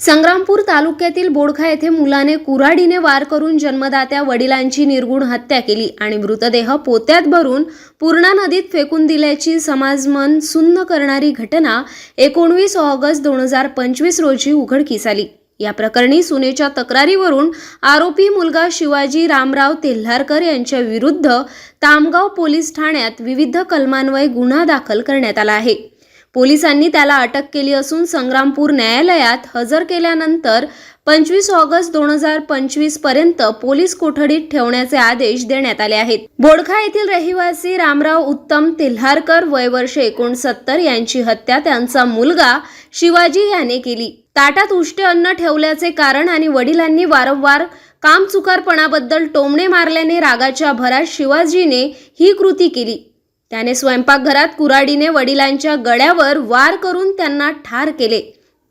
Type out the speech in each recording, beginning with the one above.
संग्रामपूर तालुक्यातील बोडखा येथे मुलाने कुऱ्हाडीने वार करून जन्मदात्या वडिलांची निर्गुण हत्या केली आणि मृतदेह पोत्यात भरून पूर्णा नदीत फेकून दिल्याची समाजमन सुन्न करणारी घटना एकोणवीस ऑगस्ट दोन हजार पंचवीस रोजी उघडकीस आली. या प्रकरणी सुनेच्या तक्रारीवरून आरोपी मुलगा शिवाजी रामराव तेल्हारकर यांच्या विरुद्ध तामगाव पोलीस ठाण्यात विविध कलमान्वये गुन्हा दाखल करण्यात आला आहे. पोलिसांनी त्याला अटक केली असून संग्रामपूर न्यायालयात हजर केल्यानंतर पंचवीस ऑगस्ट दोन हजार पंचवीसपर्यंत पोलीस कोठडीत ठेवण्याचे आदेश देण्यात आले आहेत. बोडखा येथील रहिवासी रामराव उत्तम तेल्हारकर वय वर्ष एकोणसत्तर यांची हत्या त्यांचा मुलगा शिवाजी याने केली. ताटात उष्टे अन्न ठेवल्याचे कारण आणि वडिलांनी वारंवार कामचुकारपणाबद्दल टोमणे मारल्याने रागाच्या भरात शिवाजीने ही कृती केली. त्याने स्वयंपाकघरात कुऱ्हाडीने वडिलांच्या गळ्यावर वार करून त्यांना ठार केले.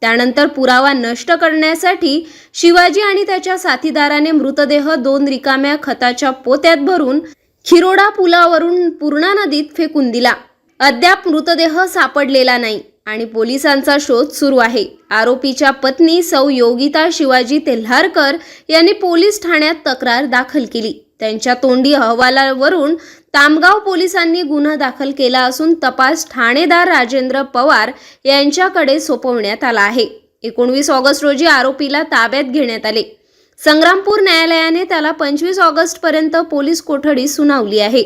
त्यानंतर पुरावा नष्ट करण्यासाठी शिवाजी आणि त्याच्या साथीदाराने मृतदेह दोन रिकाम्या खताच्या पोत्यात भरून खिरोडा पुलावरून पूर्णा नदीत फेकून दिला. अद्याप मृतदेह सापडलेला नाही आणि पोलिसांचा शोध सुरू आहे. आरोपीच्या पत्नी सौ योगिता शिवाजी तेल्हारकर यांनी पोलीस ठाण्यात तक्रार दाखल केली. त्यांच्या तोंडी अहवालावरून तामगाव पोलिसांनी गुन्हा दाखल केला असून तपास ठाणेदार राजेंद्र पवार यांच्याकडे सोपवण्यात आला आहे. एकोणवीस ऑगस्ट रोजी आरोपीला ताब्यात घेण्यात आले. संग्रामपूर न्यायालयाने त्याला पंचवीस ऑगस्ट पर्यंत पोलीस कोठडी सुनावली आहे.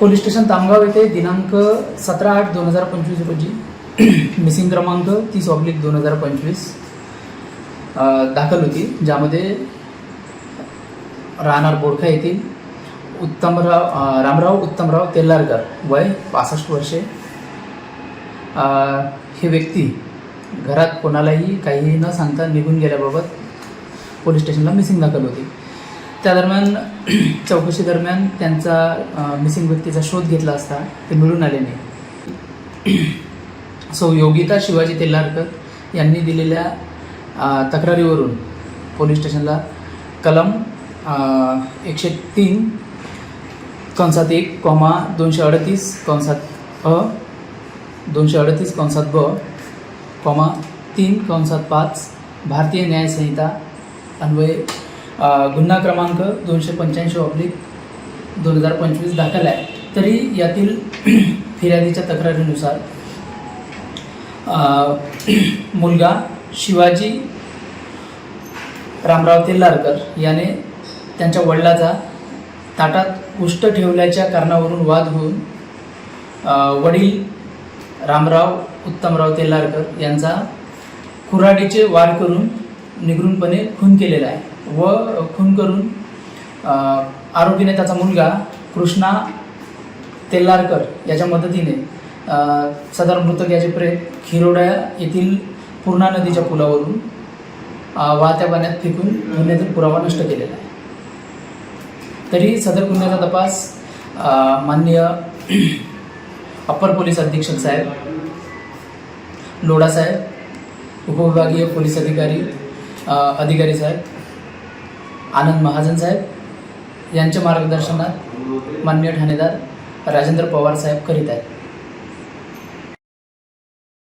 पोलीस स्टेशन तामगाव येथे दिनांक सतरा आठ दोन हजार पंचवीस रोजी मिसिंग क्रमांक तीस ऑब्लिक दोन हजार पंचवीस दाखल होती ज्यामध्ये राहणार बोडखा येथील उत्तमराव रामराव उत्तमराव तेल्लारकर वय पासष्ट वर्षे. हे व्यक्ती घरात कोणालाही काहीही न सांगता निघून गेल्याबाबत पोलीस स्टेशनला मिसिंग दाखल होती. त्या दरम्यान चौकशी दरम्यान त्यांचा मिसिंग व्यक्तीचा शोध घेतला असता ते मिळून आले नाही. सो योगिता शिवाजी तेल्लारकर यांनी दिलेल्या तक्रारीवरून पोलीस स्टेशनला कलम एकशे तीन कंसात एक कॉमा दोनशे अडतीस कंसात अ दोनशे अडतीस कंसात ब कॉमा तीन कंसात पाच भारतीय न्यायसंहिता अन्वये गुन्हा क्रमांक दोनशे पंच्याऐंशी ऑब्लिक दोन हजार पंचवीस दाखल आहे. तरी यातील फिर्यादीच्या तक्रारीनुसार मुलगा शिवाजी रामराव तेल्लारकर याने त्यांच्या वडिलाचा ताटात कुष्ठ ठेवल्याच्या कारणावरून वाद होऊन वडील रामराव उत्तमराव तेल्लारकर यांचा कुऱ्हाडीचे वार करून निगरूनपणे खून केलेला आहे. व खून करून आरोपीने त्याचा मुलगा कृष्णा तेल्लारकर याच्या मदतीने सदर मृतक याचे प्रेत खिरोडा येथील पूर्णा नदीच्या पुलावरून वाहत्या पाण्यात फेकून गुन्ह्यातील पुरावा नष्ट केलेला आहे. तरी सदर गुन्ह्याचा तपास माननीय अप्पर पोलीस अधीक्षक साहेब लोढा साहेब उपविभागीय पोलीस अधिकारी अधिकारी साहेब आनंद महाजन साहेब यांच्या मार्गदर्शनात माननीय ठाणेदार राजेंद्र पवार साहेब करीत आहेत.